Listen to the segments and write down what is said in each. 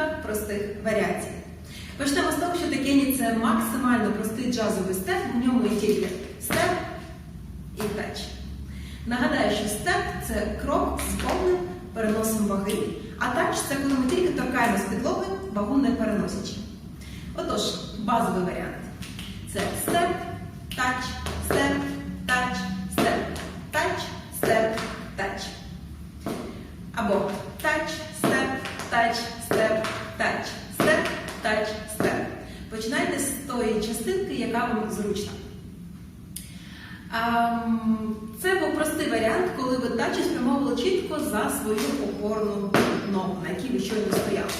кілька простих варіацій. Почнемо з того, що Текені це максимально простий джазовий степ, в ньому є тільки степ і тач. Нагадаю, що степ це крок з повним переносом ваги, а тач це коли ми тільки торкаємось підлоги, вагу не переносячи. Отож, базовий варіант це степ, тач, степ, тач, степ, тач, степ, тач. Або тач, степ, тач, степ, тач, степ, тач, степ. Починайте з тої частинки, яка вам зручна. Це був простий варіант, коли ви тачі спрямовували чітко за свою опорну ногу, на якій ви щойно стояли.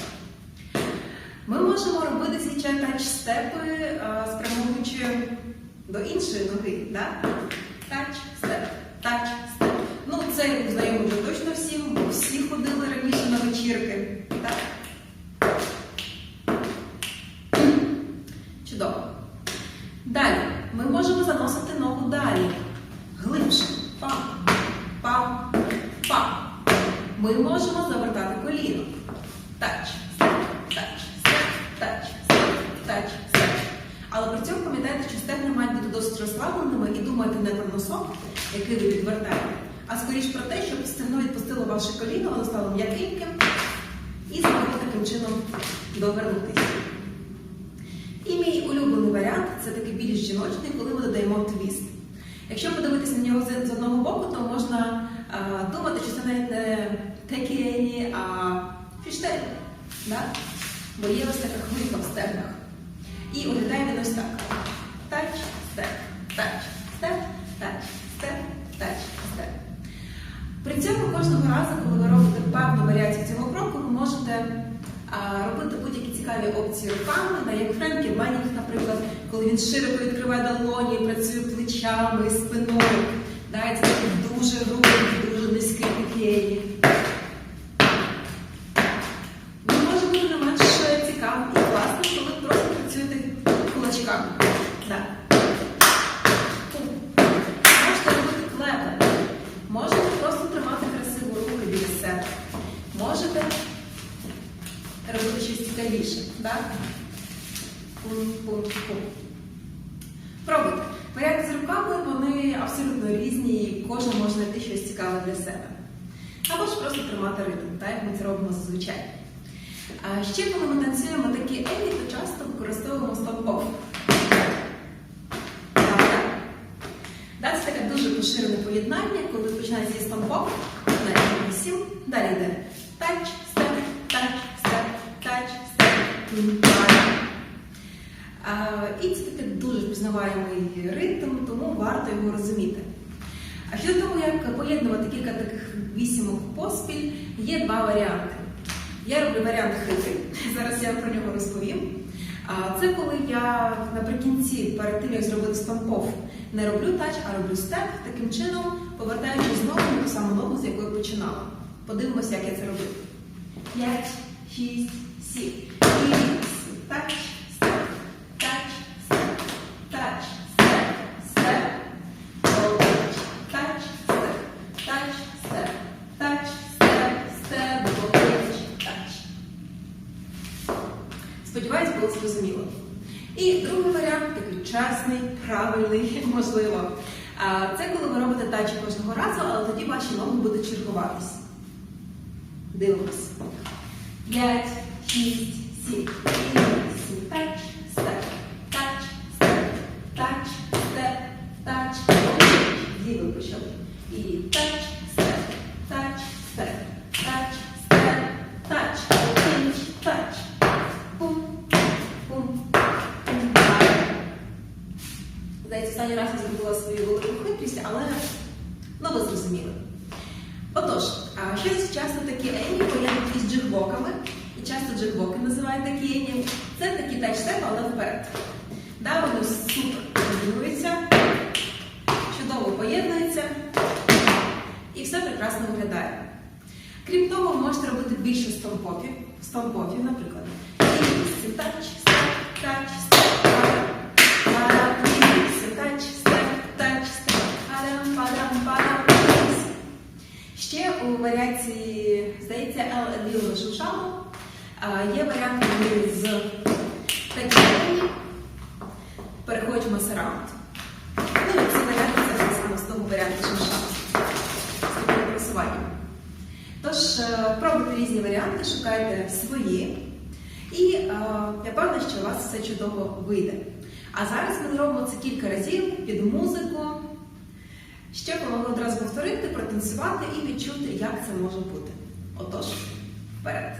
Ми можемо робити ці тач-степи, спрямовуючи до іншої ноги. Да? Тач-степ, тач-степ. Ну, це рух знайомий вже точно всім, бо всі ходили раніше на вечірки. Так? Чудово. Далі ми можемо заносити ногу далі. Глибше. Пам, пам, пам. Ми можемо завертати коліно. Тач, степ, тач, степ, тач, степ, тач, степ. Але при цьому пам'ятайте, що стегна мають бути досить розслабленими і думайте не про носок, який ви відвертаєте, а скоріш про те, щоб стегно відпустило ваше коліно, воно стало м'якеньким і змогли таким чином довернутися. І мій улюблений варіант це такий більш жіночний, коли нього з одного боку, то можна а, думати, що це навіть не текіені, а фіштель. Да? Бо є ось така хвилька в стегнах. І виглядає він ось так. Тач, степ, тач, степ, тач, степ, тач, степ. При цьому кожного разу, коли ви робите певну варіацію цього кроку, ви можете а, робити будь-які цікаві опції руками, да, як Френкі Беннінг, наприклад, коли він широко відкриває долоні, працює плечами, спиною. Да, це такий дуже грубий, дуже низький пікєні. Він може бути не менш цікавим і класним, коли ви просто працюєте кулачками. Да. Можете робити клепи. Можете просто тримати красиву руку біля себе. Можете робити щось цікавіше. Да? Пум-пум-пум. Пробуйте. Варіанти з руками вони абсолютно різні, і кожен може знайти щось цікаве для себе. Або ж просто тримати ритм, так як ми це робимо зазвичай. А ще коли ми танцюємо такі ені, то часто використовуємо стоп-офф. Так. Це таке дуже поширене поєднання, коли починається зі стампов, на 8, далі йде тач, степ, тач, степ, тач, степ, І це таке дуже впізнаваємий ритм, тому варто його розуміти. А щодо того, як поєднувати кілька таких вісімок поспіль, є два варіанти. Я роблю варіант хитрий, зараз я про нього розповім. Це коли я наприкінці, перед тим як зробити стампов, не роблю тач, а роблю степ, таким чином повертаючись знову на ту саму ногу, з якої починала. Подивимося, як я це роблю. П'ять, шість, сім. І тач, степ, тач, степ, степ. Тач, тач, степ, тач, степ, тач, степ, степ, тач, тач. Сподіваюсь, було зрозуміло. І другий чесний, правильний, можливо. Це коли ви робите тачі кожного разу, але тоді ваші ноги будуть чергуватись. Дивимось. П'ять, шість, сім, вісім, тач, Здається, останній раз я зробила свою велику хитрість, але ну ви зрозуміли. Отож, ще часто такі ені поєднують із джигвоками, і часто джигвоки називають такі ені. Це такі тач-степ, але вперед. Да, вони супер комбінуються, чудово поєднуються і все прекрасно виглядає. Крім того, ви можете робити більше стомпопів, стомпопів, наприклад. І тач, степ, тач, Ще у варіації, здається, Шушану Е, Є варіанти з такими. Переходимо з раунд. Ну, ці варіанти це само з того варіанту, ще з таким просуванням. Тож, е, пробуйте різні варіанти, шукайте свої. І е, я певна, що у вас все чудово вийде. А зараз ми зробимо це кілька разів під музику, щоб ви одразу повторити, протанцювати і відчути, як це може бути. Отож, вперед!